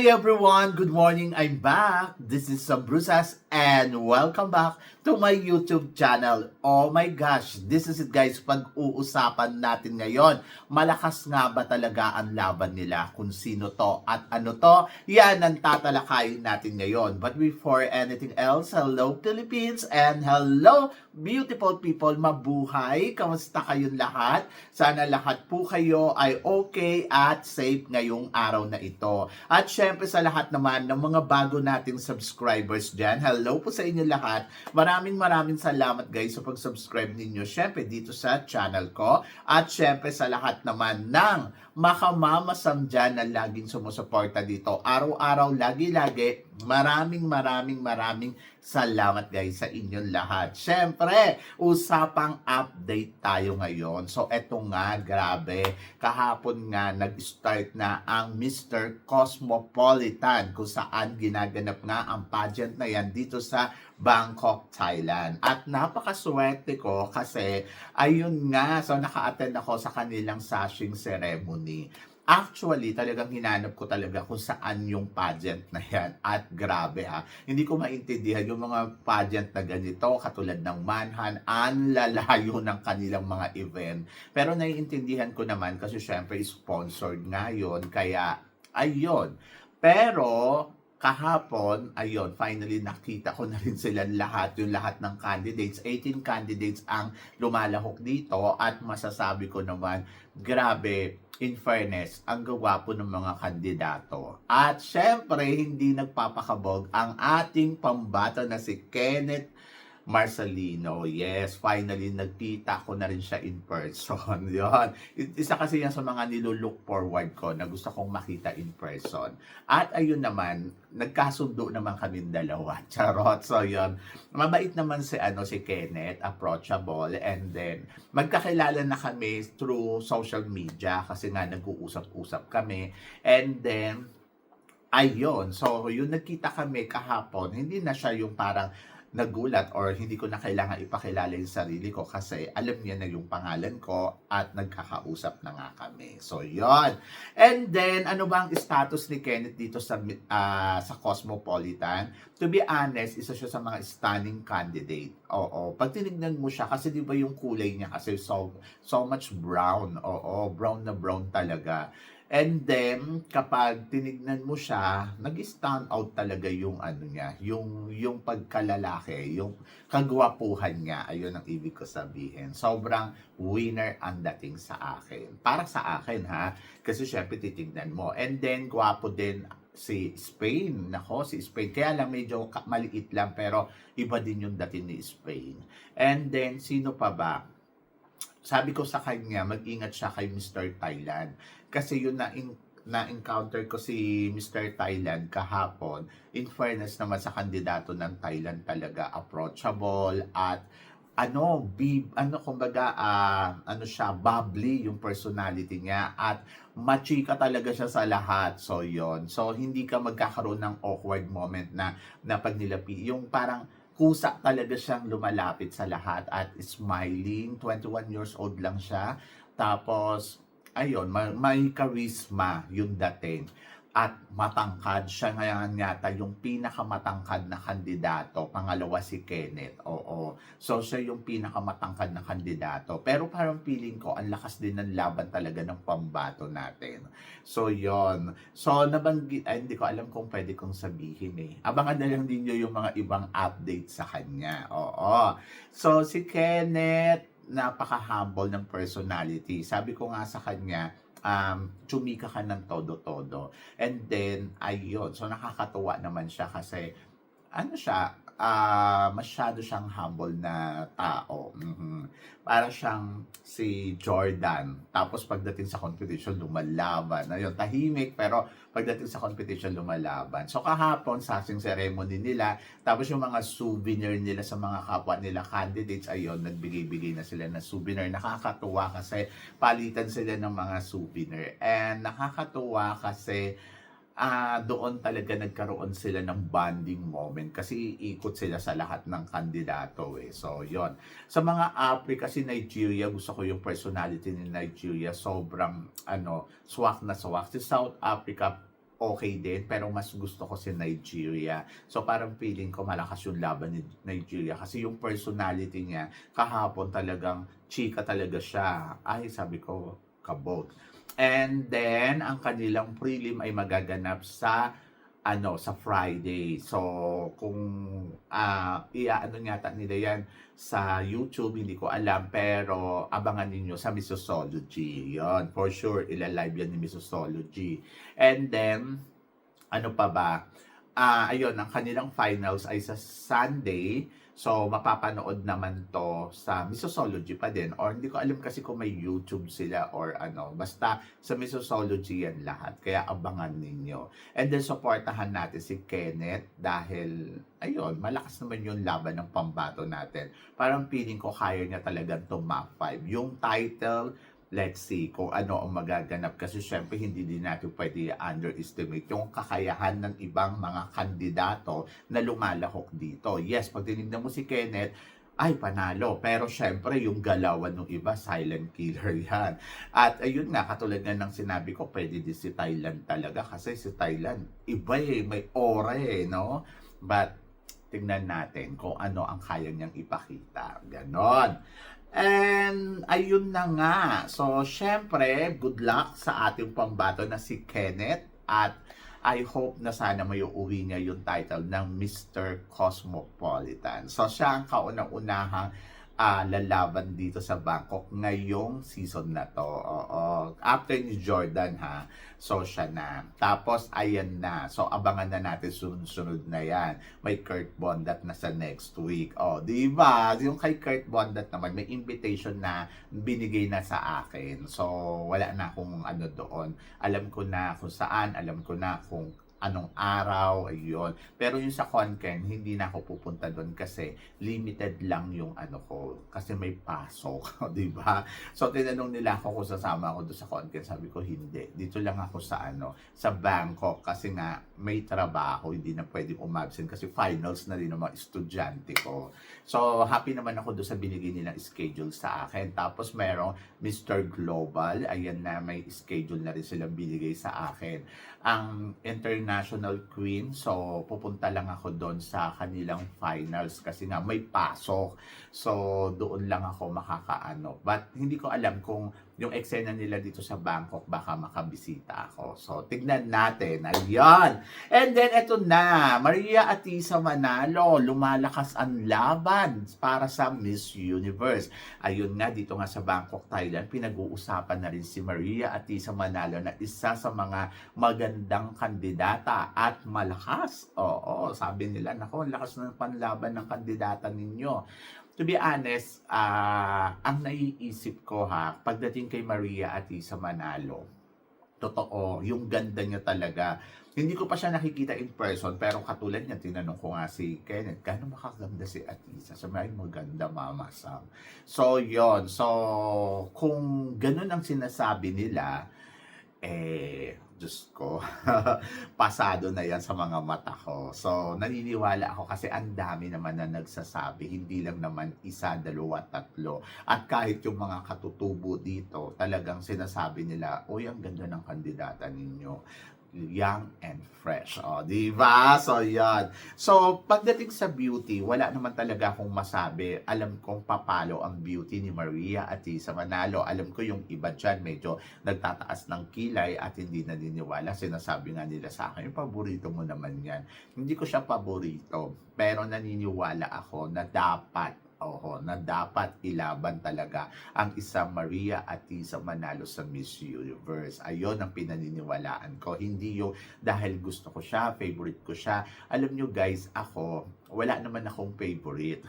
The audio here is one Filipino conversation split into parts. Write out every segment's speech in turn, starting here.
Hi everyone! Good morning! I'm back! This is Sam Brusas and welcome back to my YouTube channel. Oh my gosh! This is it guys, pag-uusapan natin ngayon. Malakas nga ba talaga ang laban nila kung sino to at ano to? Yan ang tatalakayin natin ngayon. But before anything else, hello Philippines and hello beautiful people! Mabuhay! Kamusta kayong lahat? Sana lahat po kayo ay okay at safe ngayong araw na ito. At syempre sa lahat naman ng mga bago nating subscribers dyan, hello po sa inyo lahat. Maraming maraming salamat guys sa pag-subscribe ninyo syempre dito sa channel ko. At syempre sa lahat naman ng makamamasam dyan na laging sumusuporta dito. Araw-araw, lagi-lagi, maraming maraming maraming salamat guys sa inyong lahat. Syempre, usapang update tayo ngayon. So eto nga, grabe, kahapon nga nag-start na ang Mr. Cosmopolitan kung saan ginaganap nga ang pageant na yan dito sa Bangkok, Thailand. At napakaswerte ko kasi ayun nga, so naka-attend ako sa kanilang sashing ceremony. Actually, talagang hinanap ko talaga kung saan yung pageant na yan. At grabe ha, hindi ko maintindihan yung mga pageant na ganito, katulad ng Manhan, ang lalayo ng kanilang mga event. Pero naiintindihan ko naman kasi syempre sponsored nga yun, kaya ayun. Pero kahapon, ayun, finally nakita ko na rin sila lahat, yung lahat ng candidates. 18 candidates ang lumalahok dito at masasabi ko naman, grabe, in fairness, ang gawapo ng mga kandidato. At syempre, hindi nagpapakabog ang ating pambato na si Kenneth Marcelino. Yes, finally nagkita ko na rin siya in person. Yon. Isa kasi yan sa mga nilulook forward ko na gusto kong makita in person. At ayun naman, nagkasundo naman kami dalawa. Charot. So yon. Mabait naman si ano si Kenneth, approachable and then magkakilala na kami through social media kasi nga nag-uusap-usap kami. And then Ayun, so yung nagkita kami kahapon, hindi na siya yung parang nagulat or hindi ko na kailangan ipakilala yung sarili ko kasi alam niya na yung pangalan ko at nagkakausap na nga kami. So, yon And then, ano ba ang status ni Kenneth dito sa uh, sa Cosmopolitan? To be honest, isa siya sa mga stunning candidate. Oo. Pag tinignan mo siya, kasi di ba yung kulay niya kasi so, so much brown. Oo, brown na brown talaga. And then, kapag tinignan mo siya, nag-stand out talaga yung ano niya, yung, yung pagkalalaki, yung kagwapuhan niya. Ayun ang ibig ko sabihin. Sobrang winner ang dating sa akin. Para sa akin ha, kasi syempre titignan mo. And then, gwapo din si Spain. Nako, si Spain. Kaya lang medyo maliit lang, pero iba din yung dating ni Spain. And then, sino pa ba? Sabi ko sa kanya, mag-ingat siya kay Mr. Thailand. Kasi yun na in, na-encounter ko si Mr. Thailand kahapon. In fairness naman sa kandidato ng Thailand talaga, approachable at ano, be, ano kumbaga, uh, ano siya, bubbly yung personality niya at machika talaga siya sa lahat. So, yon So, hindi ka magkakaroon ng awkward moment na, na pag nilapi. Yung parang, kusa talaga siyang lumalapit sa lahat at smiling. 21 years old lang siya. Tapos, ayun, may, may charisma yung dating at matangkad. Siya ngayon yata yung pinakamatangkad na kandidato. Pangalawa si Kenneth. Oo. So, siya yung pinakamatangkad na kandidato. Pero parang feeling ko, ang lakas din ng laban talaga ng pambato natin. So, yon So, nabanggit, ay, hindi ko alam kung pwede kong sabihin eh. Abangan na lang din yung mga ibang update sa kanya. Oo. So, si Kenneth, napaka-humble ng personality. Sabi ko nga sa kanya, um, chumika ka ng todo-todo. And then, ayun. So, nakakatuwa naman siya kasi, ano siya, uh, masyado siyang humble na tao. Mm-hmm. Para siyang si Jordan. Tapos pagdating sa competition, lumalaban. Ayun, tahimik, pero pagdating sa competition, lumalaban. So kahapon, sa sing ceremony nila, tapos yung mga souvenir nila sa mga kapwa nila candidates, ayun, nagbigay-bigay na sila ng souvenir. Nakakatuwa kasi palitan sila ng mga souvenir. And nakakatuwa kasi uh, doon talaga nagkaroon sila ng bonding moment kasi iikot sila sa lahat ng kandidato eh. So, yon Sa mga Africa, si Nigeria, gusto ko yung personality ni Nigeria, sobrang, ano, swak na swak. Si South Africa, okay din, pero mas gusto ko si Nigeria. So parang feeling ko malakas yung laban ni Nigeria kasi yung personality niya kahapon talagang chika talaga siya. Ay, sabi ko, kabog. And then, ang kanilang prelim ay magaganap sa ano sa Friday. So, kung uh, iaano yata nila yan sa YouTube, hindi ko alam, pero abangan ninyo sa Misosology. Yon, for sure, ilalive yan ni Misosology. And then, ano pa ba? Ah, ayun, ang kanilang finals ay sa Sunday. So, mapapanood naman to sa Misosology pa din. Or hindi ko alam kasi kung may YouTube sila or ano. Basta sa Misosology yan lahat. Kaya abangan ninyo. And then, supportahan natin si Kenneth dahil, ayun, malakas naman yung laban ng pambato natin. Parang feeling ko kaya niya talagang to map 5. Yung title, let's see kung ano ang magaganap kasi syempre hindi din natin pwede underestimate yung kakayahan ng ibang mga kandidato na lumalahok dito. Yes, pag tinignan mo si Kenneth, ay panalo. Pero syempre yung galawan ng iba, silent killer yan. At ayun nga, katulad nga ng sinabi ko, pwede din si Thailand talaga kasi si Thailand, iba eh, may aura eh, no? But tingnan natin kung ano ang kaya niyang ipakita. Ganon. And ayun na nga. So, syempre, good luck sa ating pambato na si Kenneth at I hope na sana may uuwi niya yung title ng Mr. Cosmopolitan. So, siya ang kaunang-unahang uh, lalaban dito sa Bangkok ngayong season na to. Oo. After ni Jordan ha. So siya na. Tapos ayan na. So abangan na natin sunod-sunod na yan. May Kurt Bondat na sa next week. Oh, di ba? Yung kay Kurt Bondat naman may invitation na binigay na sa akin. So wala na akong ano doon. Alam ko na kung saan, alam ko na kung anong araw, ayun. Pero yung sa Conken, hindi na ako pupunta doon kasi limited lang yung ano ko. Kasi may pasok, di ba? So, tinanong nila ako kung sasama ako doon sa Conken. Sabi ko, hindi. Dito lang ako sa ano, sa Bangkok. Kasi nga, may trabaho. Hindi na pwedeng umabsent kasi finals na rin ng mga estudyante ko. So, happy naman ako doon sa binigay nilang schedule sa akin. Tapos, merong Mr. Global. Ayan na, may schedule na rin silang binigay sa akin. Ang international queen. So, pupunta lang ako doon sa kanilang finals kasi nga may pasok. So, doon lang ako makakaano. But, hindi ko alam kung yung eksena nila dito sa Bangkok, baka makabisita ako. So, tignan natin. Ayan. And then, eto na. Maria Atisa Manalo. Lumalakas ang laban para sa Miss Universe. Ayun nga, dito nga sa Bangkok, Thailand, pinag-uusapan na rin si Maria Atisa Manalo na isa sa mga magandang kandidata at malakas. Oo, sabi nila, nako, lakas ng panlaban ng kandidata ninyo to be honest, uh, ang naiisip ko ha, pagdating kay Maria at Isa Manalo, totoo, yung ganda niya talaga. Hindi ko pa siya nakikita in person, pero katulad niya, tinanong ko nga si Kenneth, gano'n makaganda si Atisa? So, may maganda, Mama Sam. So, yon So, kung gano'n ang sinasabi nila, eh, Diyos ko, pasado na yan sa mga mata ko. So, naniniwala ako kasi ang dami naman na nagsasabi, hindi lang naman isa, dalawa, tatlo. At kahit yung mga katutubo dito, talagang sinasabi nila, uy, ang ganda ng kandidata ninyo young and fresh. O, di ba? So, yan. So, pagdating sa beauty, wala naman talaga akong masabi. Alam kong papalo ang beauty ni Maria at sa Manalo. Alam ko yung iba dyan medyo nagtataas ng kilay at hindi naniniwala. Sinasabi nga nila sa akin, yung paborito mo naman yan. Hindi ko siya paborito, pero naniniwala ako na dapat Oho, na dapat ilaban talaga ang isang Maria at isa manalo sa Miss Universe. Ayon ang pinaniniwalaan ko. Hindi yung dahil gusto ko siya, favorite ko siya. Alam nyo guys, ako, wala naman akong favorite.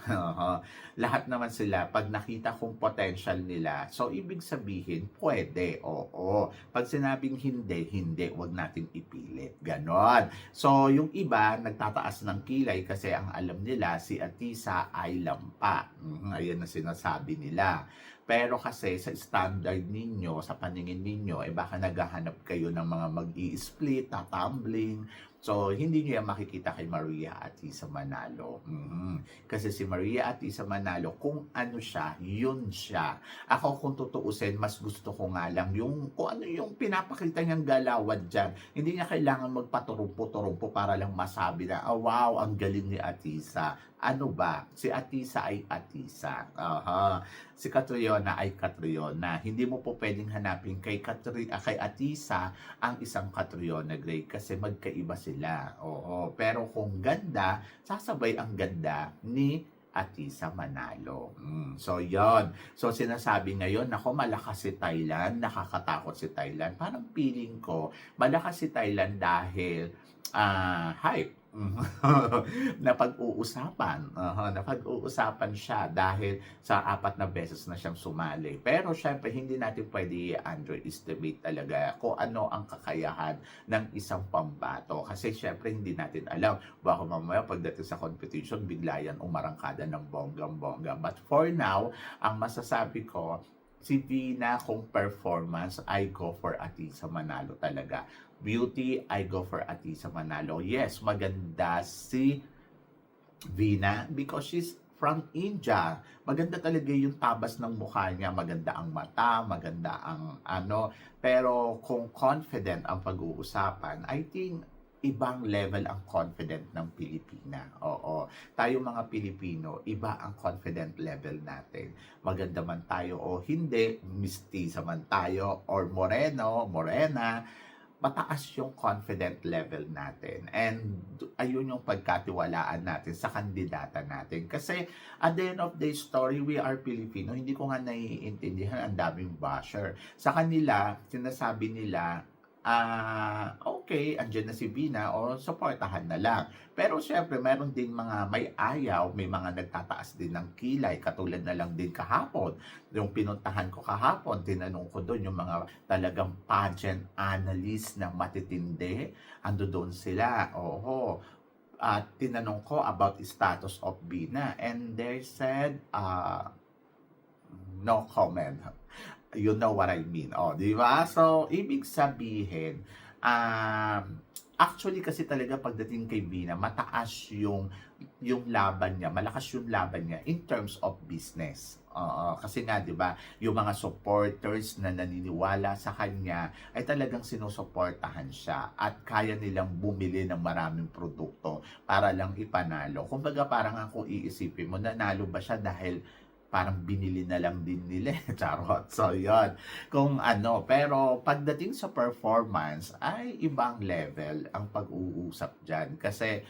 Lahat naman sila, pag nakita kong potential nila, so ibig sabihin, pwede, oo. Pag sinabing hindi, hindi, wag natin ipilit. Ganon. So, yung iba, nagtataas ng kilay kasi ang alam nila, si Atisa ay lampa. Mm, ayan na sinasabi nila. Pero kasi sa standard ninyo, sa paningin ninyo, eh baka naghahanap kayo ng mga mag-i-split, tatumbling, So, hindi nyo yan makikita kay Maria Atisa Manalo. Mhm. Kasi si Maria Atisa Manalo, kung ano siya, yun siya. Ako kung tutuusin, mas gusto ko nga lang yung kung ano yung pinapakita niyang galawad dyan. Hindi niya kailangan magpaturumpo-turumpo para lang masabi na, oh, wow, ang galing ni Atisa. Ano ba? Si Atisa ay Atisa. Aha. Si Catriona ay Catriona. Hindi mo po pwedeng hanapin kay, Catri- ah, kay Atisa ang isang Catriona Gray kasi magkaiba sila. Oo. Pero kung ganda, sasabay ang ganda ni Atisa Manalo. Mm, so, yon So, sinasabi ngayon, nako, malakas si Thailand, nakakatakot si Thailand. Parang feeling ko, malakas si Thailand dahil ah hype. na pag-uusapan. Aha, na pag-uusapan siya dahil sa apat na beses na siyang sumali. Pero syempre, hindi natin pwede underestimate talaga kung ano ang kakayahan ng isang pambato. Kasi syempre, hindi natin alam. Baka mamaya pagdating sa competition, bigla yan umarangkada ng bonggang-bongga. But for now, ang masasabi ko, si Vina kung performance, I go for Atisa Manalo talaga. Beauty, I go for Atisa Manalo. Yes, maganda si Vina because she's from India. Maganda talaga yung tabas ng mukha niya, maganda ang mata, maganda ang ano. Pero kung confident ang pag-uusapan, I think ibang level ang confident ng Pilipina. Oo. Tayo mga Pilipino, iba ang confident level natin. Maganda man tayo o hindi, mistisa man tayo, or moreno, morena, mataas yung confident level natin. And ayun yung pagkatiwalaan natin sa kandidata natin. Kasi at the end of the story, we are Filipino. Hindi ko nga naiintindihan ang daming basher. Sa kanila, sinasabi nila, ah, okay, andyan na si Vina o supportahan na lang. Pero syempre, meron din mga may ayaw, may mga nagtataas din ng kilay, katulad na lang din kahapon. Yung pinuntahan ko kahapon, tinanong ko doon yung mga talagang pageant analyst na matitindi. Ando doon sila, oho. At tinanong ko about status of Vina and they said, uh, no comment you know what I mean. Oh, di ba? So, ibig sabihin, um, actually kasi talaga pagdating kay Bina, mataas yung yung laban niya, malakas yung laban niya in terms of business. Oo, kasi nga 'di ba, yung mga supporters na naniniwala sa kanya ay talagang sinusuportahan siya at kaya nilang bumili ng maraming produkto para lang ipanalo. Kumbaga parang ako iisipin mo, nanalo ba siya dahil parang binili na lang din nila. eh. Charot. So, yon Kung ano, pero pagdating sa performance, ay ibang level ang pag-uusap dyan. Kasi,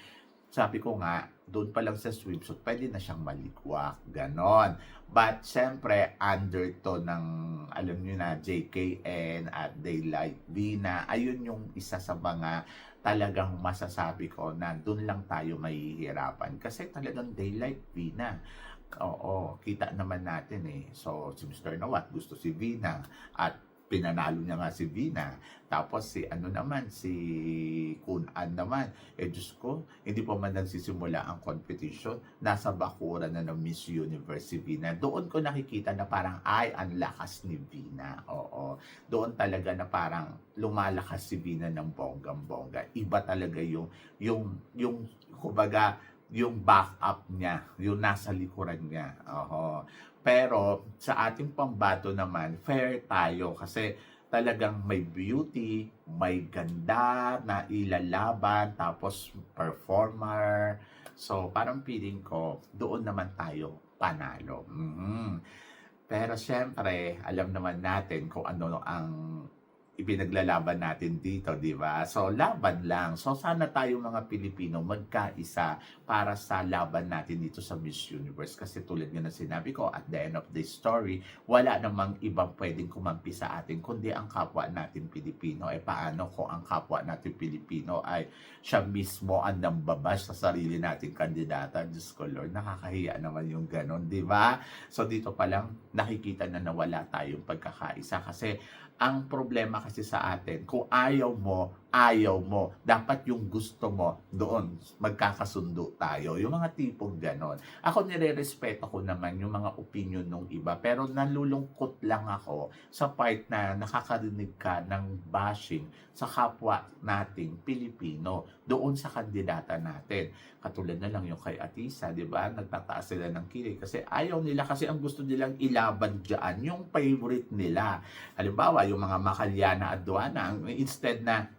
sabi ko nga, doon pa lang sa swimsuit, pwede na siyang malikwak. Ganon. But, syempre, under to ng, alam nyo na, JKN at Daylight Vina, ayun yung isa sa mga talagang masasabi ko na doon lang tayo mahihirapan. Kasi talagang Daylight Vina. Oo, kita naman natin eh. So, si Mr. Nawat gusto si Vina at pinanalo niya nga si Vina. Tapos si ano naman, si Kun An naman. Eh Diyos ko, hindi pa man nagsisimula ang competition. Nasa bakura na ng Miss Universe si Vina. Doon ko nakikita na parang ay, ang lakas ni Vina. Oo. Doon talaga na parang lumalakas si Vina ng bonggang-bongga. Iba talaga yung, yung, yung, kumbaga, yung backup niya, yung nasa likuran niya. Oho. Pero sa ating pambato naman, fair tayo kasi talagang may beauty, may ganda na ilalaban, tapos performer. So, parang feeling ko, doon naman tayo panalo. Mhm. Pero syempre, alam naman natin kung ano ang ipinaglalaban natin dito, di ba? So, laban lang. So, sana tayo mga Pilipino magkaisa para sa laban natin dito sa Miss Universe. Kasi tulad nga na sinabi ko, at the end of the story, wala namang ibang pwedeng kumampi sa atin, kundi ang kapwa natin Pilipino. Eh, paano kung ang kapwa natin Pilipino ay siya mismo ang nambabash sa sarili nating kandidata? Diyos ko, Lord, nakakahiya naman yung ganon, di ba? So, dito pa lang, nakikita na nawala tayong pagkakaisa. Kasi, ang problema kasi sa atin, kung ayaw mo, ayaw mo. Dapat yung gusto mo, doon, magkakasundo tayo. Yung mga tipong ganon. Ako nire-respeto ko naman yung mga opinion ng iba, pero nalulungkot lang ako sa part na nakakarinig ka ng bashing sa kapwa nating Pilipino doon sa kandidata natin. Katulad na lang yung kay Atisa, di ba? Nagtataas sila ng kilig kasi ayaw nila kasi ang gusto nilang ilaban dyan, yung favorite nila. Halimbawa, yung mga Makalyana at Duana, instead na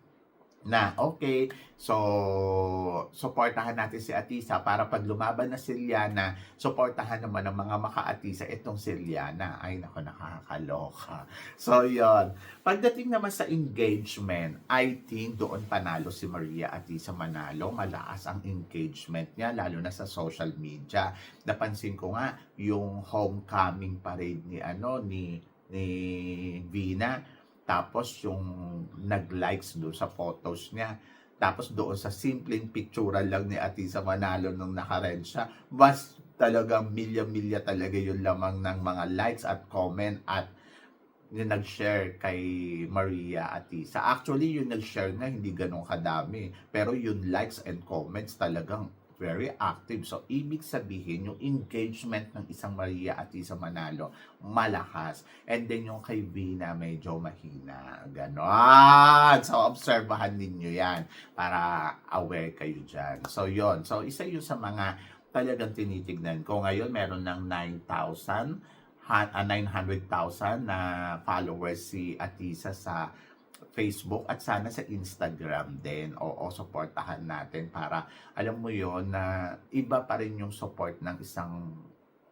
na okay, so suportahan natin si Atisa para pag lumaban na si Liana, suportahan naman ng mga maka-Atisa itong si Liana. Ay, nako, nakakaloka. So, yon Pagdating naman sa engagement, I think doon panalo si Maria Atisa Manalo. Malakas ang engagement niya, lalo na sa social media. Napansin ko nga, yung homecoming parade ni, ano, ni, ni Vina, tapos yung nag-likes doon sa photos niya. Tapos doon sa simpleng picture lang ni Atisa Manalo nung nakarent siya, mas talagang milya-milya talaga yung lamang ng mga likes at comment at yung nag-share kay Maria Atisa. Actually, yung nag-share na hindi ganun kadami. Pero yung likes and comments talagang very active. So, ibig sabihin, yung engagement ng isang Maria Atisa Manalo, malakas. And then yung kay Vina, medyo mahina. Ganon. So, obserbahan ninyo yan para aware kayo dyan. So, yon So, isa yun sa mga talagang tinitignan ko. Ngayon, meron ng 9,000 ha- ah, 900,000 na followers si Atisa sa Facebook at sana sa Instagram din. Oo, supportahan natin para alam mo yon na iba pa rin yung support ng isang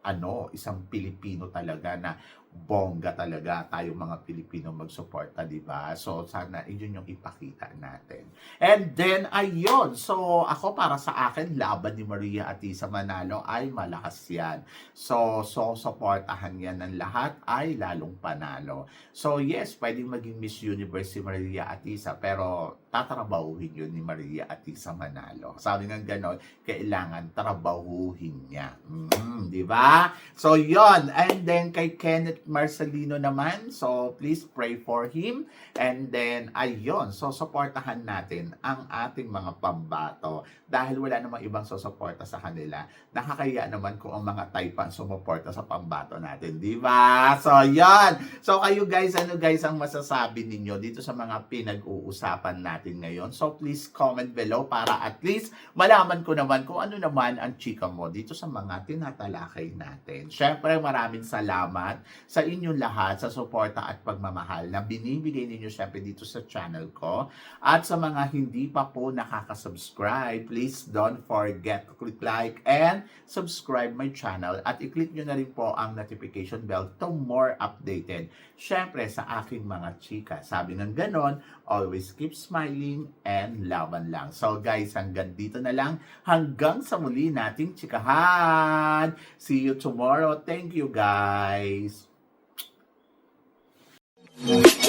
ano, isang Pilipino talaga na bongga talaga tayo mga Pilipino magsuporta, di ba? So, sana yun yung ipakita natin. And then, ayun. So, ako para sa akin, laban ni Maria Atisa Manalo ay malakas yan. So, so, supportahan yan ng lahat ay lalong panalo. So, yes, pwedeng maging Miss Universe si Maria Atisa, pero tatrabahuhin yun ni Maria Atisa Manalo. Sabi nga ganon, kailangan trabahuhin niya. Mm, di ba? So, yon And then, kay Kenneth Marcelino naman, so please pray for him. And then, ayun, so supportahan natin ang ating mga pambato. Dahil wala namang ibang susuporta sa kanila. Nakakaya naman kung ang mga taypan sumuporta sa pambato natin. Di ba? So, yon So, kayo guys, ano guys ang masasabi ninyo dito sa mga pinag-uusapan natin ngayon? So, please comment below para at least malaman ko naman kung ano naman ang chika mo dito sa mga tinatalakay natin. Syempre, maraming salamat sa inyong lahat sa suporta at pagmamahal na binibigay ninyo syempre dito sa channel ko. At sa mga hindi pa po nakaka-subscribe, please don't forget to click like and subscribe my channel at i-click nyo na rin po ang notification bell to more updated. Syempre sa aking mga chika. Sabi ng ganon, always keep smiling and laban lang. So guys, hanggang dito na lang. Hanggang sa muli nating chikahan. See you tomorrow. Thank you guys. Thank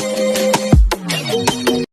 you.